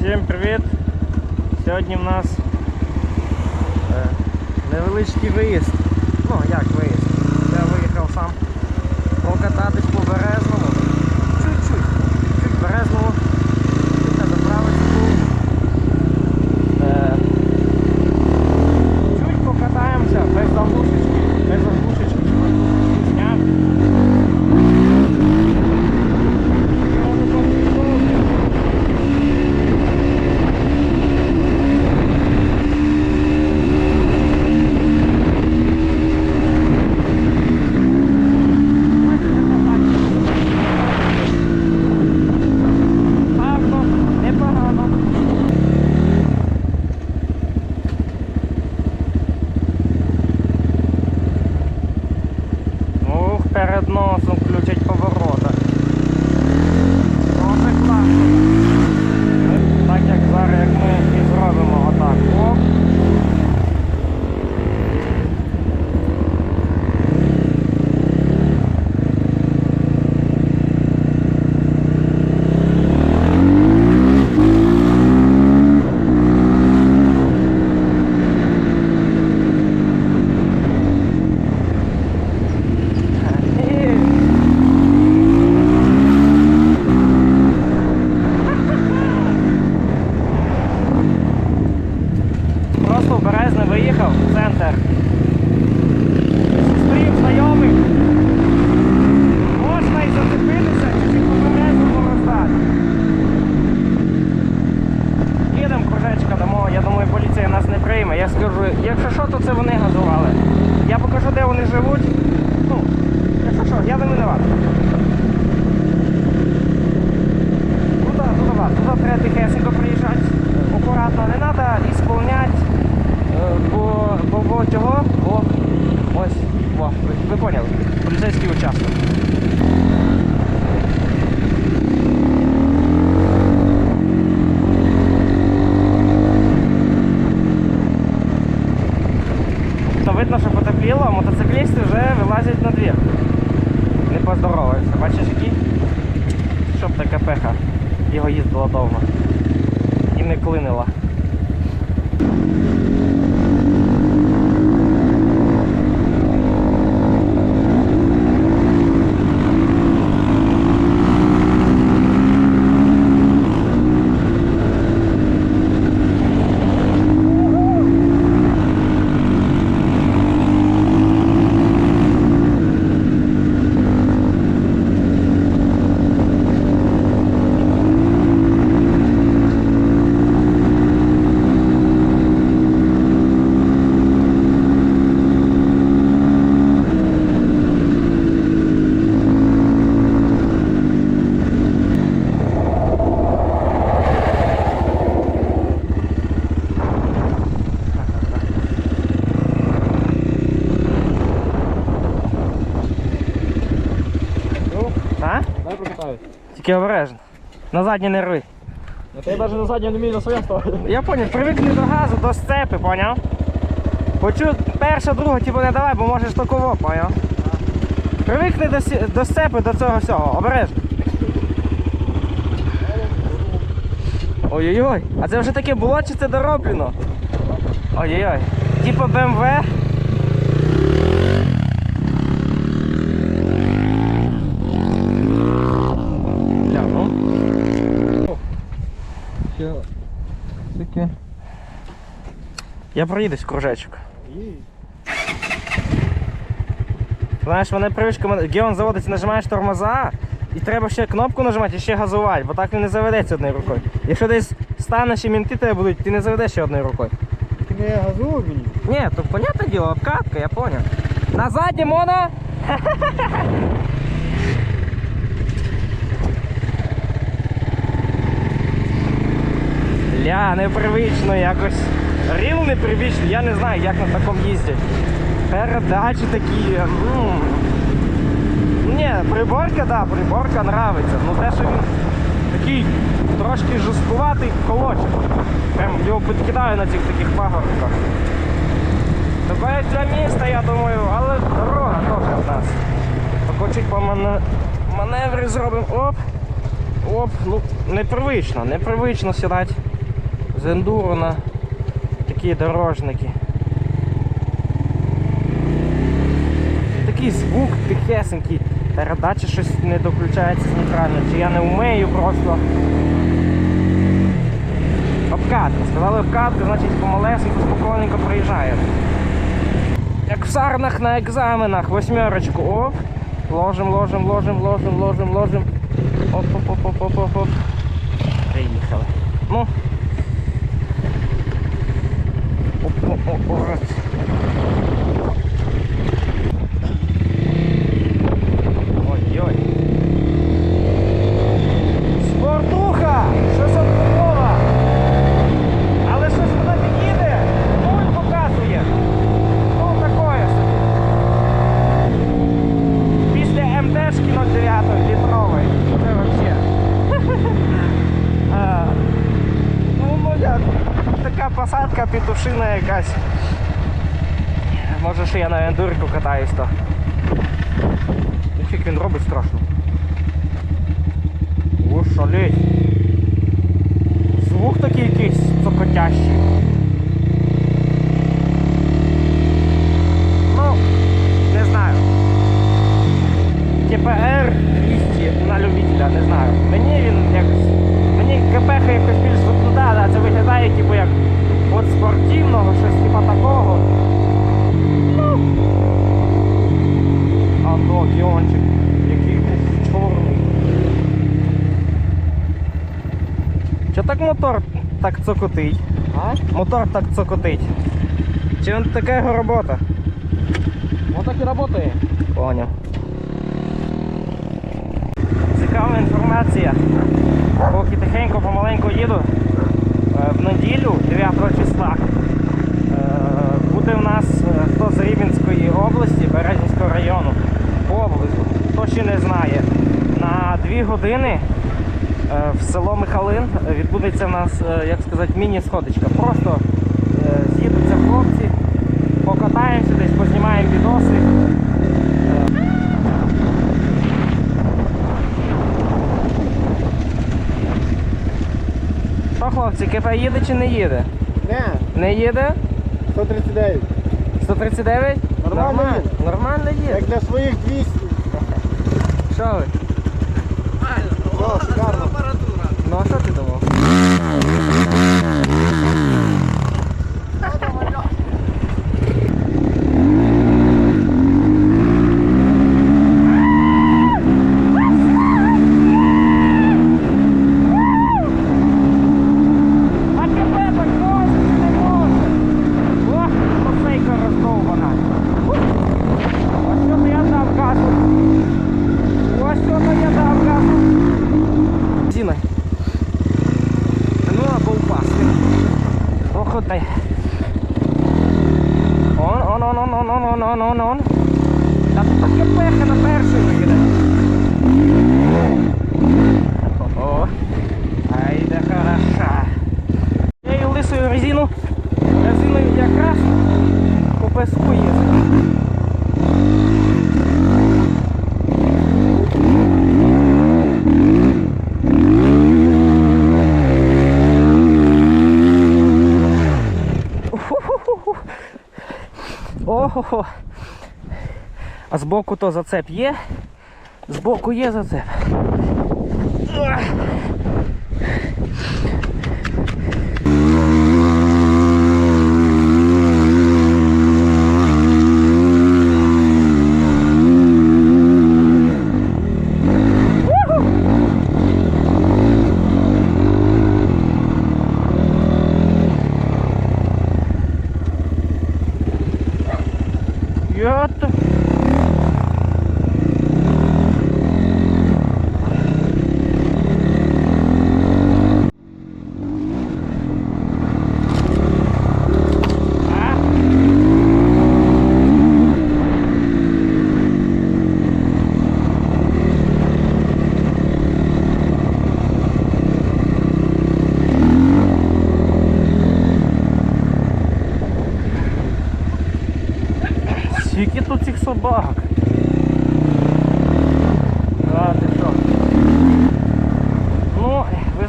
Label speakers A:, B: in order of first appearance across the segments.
A: Всім привіт! Сьогодні в нас е, невеличкий виїзд. Ну, як виїзд? Я виїхав сам покататись по Березному. Я скажу, якщо що, то це вони газували. Я покажу, де вони живуть. Ну, якщо що, я не винуват. Ну давай, туди треба тихесенько приїжджати, акуратно, не треба ісполняти, е, бо, бо, бо чого, бо ось, о, ви, ви поняли, поліцейський участок. То видно, що потепліло, а мотоциклісти вже вилазять на двір. Не поздороваються. Бачиш який? Щоб така пеха. Його їздила довго. І не клинила.
B: Ну,
A: А?
B: дай прокатаю.
A: Тільки обережно. На задні не рви.
B: Я даже на заднем не умею на своем ставить.
A: Я поняв, привикни до газу, до сцепи, поняв? Почу перша, друга, типу не давай, бо можеш таково, поняв? Привикни до, сі- до сцепи, до цього всього, обережно. Ой-ой-ой, а це вже таке було чи це дороблено? Ой-ой-ой. Типу БМВ. Бля, ну.
B: Таке.
A: Я проїдусь в кружечок. Знаєш, мене привичка, Геон заводиться, нажимаєш тормоза, і треба ще кнопку нажимати і ще газувати, бо так він не заведеться одною рукою. Якщо десь станеш і мінти тебе будуть, ти не заведеш ще одною рукою.
B: Ти не газував мені?
A: Ні, то понятне діло, обкатка, я понял. На заднє можна? Ля, непривично якось. Ріл непривично, я не знаю, як на такому їздять. Передачі такі. Ну, ні, приборка, да, приборка нравиться. Ну те, що він такий трошки жорсткуватий колочок. Прям його підкидаю на цих таких пагорках. Тебе для міста, я думаю, але дорога теж в нас. Тако чуть по мане... маневри зробимо. Оп. Оп, ну непривично, непривично сідати з ендуро на такі дорожники. Такий звук тихесенький. Передача щось не доключається з нейтрально. Чи я не вмію просто. Обкатка. Сказали обкатка, значить помалесенько, спокійненько приїжджає. Як в сарнах на екзаменах, восьмерочку. Оп. Ложим, ложим, ложим, ложим, ложим, ложим. Оп, оп, оп, оп, оп, оп, оп. Приїхали. Ну. Оп, оп, оп, оп. Ой-ой. Спортуха! Щось отбувала! Але щось вона під'їде, нуль показує. Ну, такое собі. Після МТшки 09 літрової. Це вообще. А, Ну, ну як, така посадка якась. Може, що я на ендурку катаюсь то. Фік він робить страшно. О, шалеть. Звук такий якийсь цокотящий. Ну, не знаю. КПР 200 на любителя, не знаю. Мені він якось. Мені КПХ якось більш ну, да, да, це виглядає типу як от спортивного, щось типа такого. Ну. А то який був чорний. Чо так мотор так цокотить?
B: А?
A: Мотор так цокотить. Чи він така його робота?
B: Он так и работает.
A: Поняв. Цікава інформація. Поки тихенько помаленьку їду. е, В неділю, 9 числа, знає, на 2 години е, в село Михалин відбудеться в нас, е, як сказати, міні-сходочка. Просто е, з'їдуться хлопці, покатаємося десь, познімаємо відоси. Що, хлопці, КП їде чи не їде?
B: Не,
A: Не їде?
B: 139.
A: 139?
B: Нормально їде.
A: Нормально їде.
B: Як для своїх 200.
A: Що ви?
B: О, шикарно.
A: Ну а що ти думав? А збоку то зацеп є. Збоку є зацеп.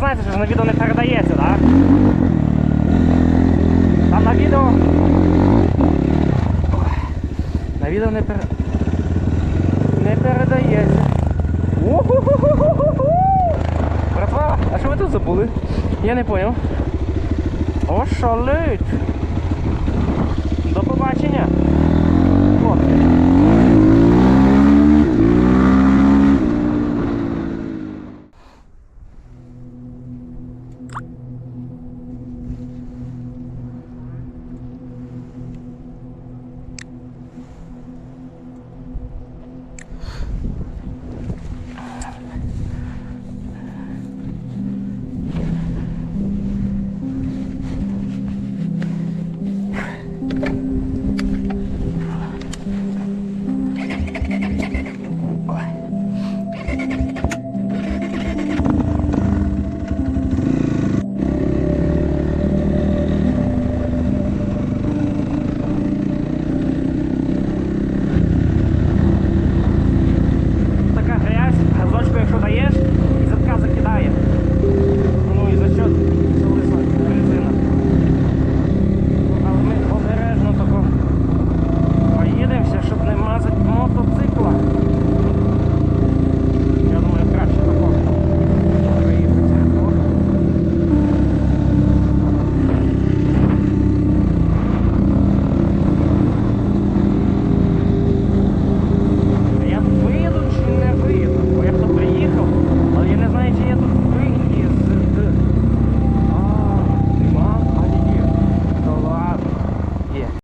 A: знаєте, що ж на відео не передається, так? Там на відео... На відео не передається. Не передається. Братва, а що ви тут забули? Я не зрозумів. О, шалить! До побачення!